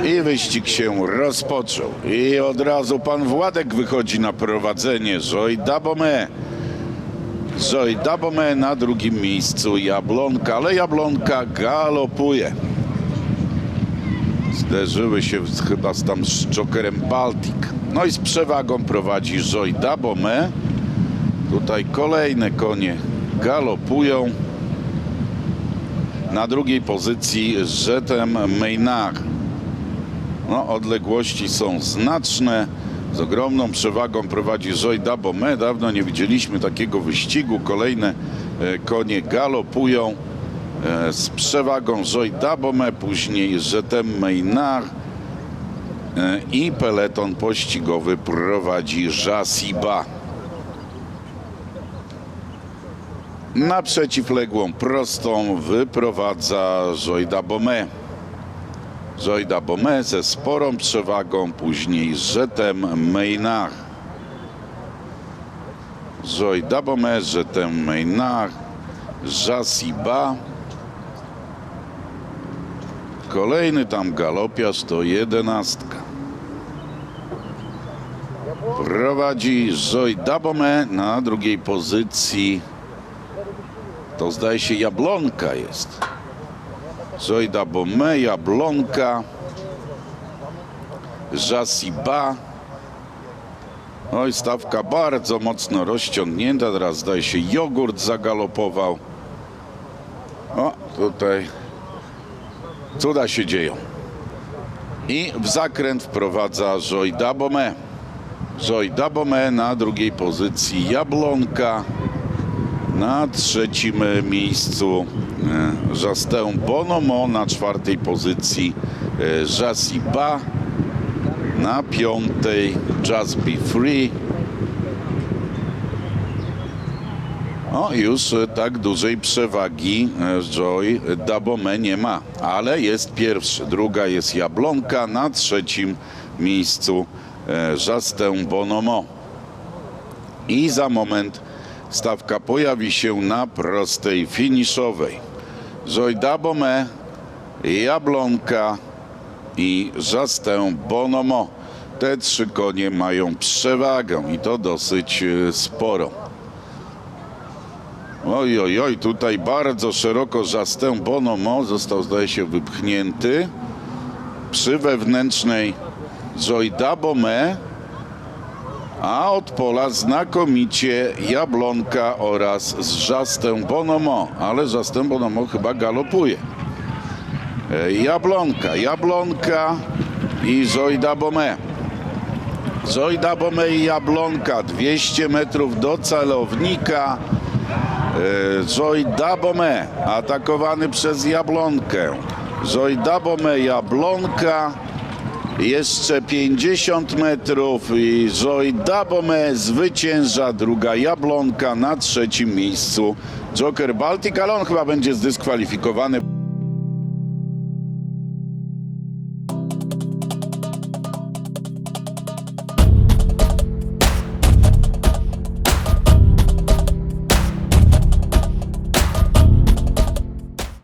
I wyścig się rozpoczął. I od razu pan Władek wychodzi na prowadzenie. Joy Dabome. Dabome na drugim miejscu Jablonka, ale Jablonka galopuje. Zderzyły się chyba z tam z Jokerem Baltic. No i z przewagą prowadzi Joy Dabome. Tutaj kolejne konie galopują. Na drugiej pozycji Jetem Maynard. No, odległości są znaczne. Z ogromną przewagą prowadzi Joy Dabome. Dawno nie widzieliśmy takiego wyścigu. Kolejne e, konie galopują e, z przewagą Joy Dabome, później Jetem Maynard e, i peleton pościgowy prowadzi Jasiba. Na przeciwległą prostą wyprowadza Joyda Bome. Joyda Bome ze sporą przewagą, później Jetem Maynard. Joyda Bome, Jetem Maynard, Jasiba. Kolejny tam galopiarz to jedenastka. Prowadzi Joyda Bome na drugiej pozycji to zdaje się Jablonka jest. Zojda Bome, Jablonka, Jasiba. Oj, stawka bardzo mocno rozciągnięta. Teraz zdaje się jogurt zagalopował. O, tutaj cuda się dzieją. I w zakręt wprowadza Jojda Bome. Jojda Bome na drugiej pozycji Jablonka. Na trzecim miejscu e, Justin Bonomo, na czwartej pozycji e, Jasiba, na piątej Just Be Free. O, już e, tak dużej przewagi e, Joy Dabome nie ma, ale jest pierwszy. Druga jest Jablonka, na trzecim miejscu e, Justin Bonomo. I za moment stawka pojawi się na prostej finiszowej. Joyda Bome, Jablonka i Justin Bonomo. Te trzy konie mają przewagę i to dosyć e, sporą. Oj, oj, oj, tutaj bardzo szeroko Justin Bonomo został, zdaje się, wypchnięty. Przy wewnętrznej Joyda Bome a od pola znakomicie Jablonka oraz Żastę Bonomo, ale Żastę Bonomo chyba galopuje. E, Jablonka, Jablonka i Zojda Bome. Zojda Bome i Jablonka, 200 metrów do celownika. E, Zojda Bome atakowany przez Jablonkę. Zojda Bome, Jablonka. Jeszcze 50 metrów i Joy Dabome zwycięża, druga Jablonka na trzecim miejscu Joker Baltic, ale on chyba będzie zdyskwalifikowany.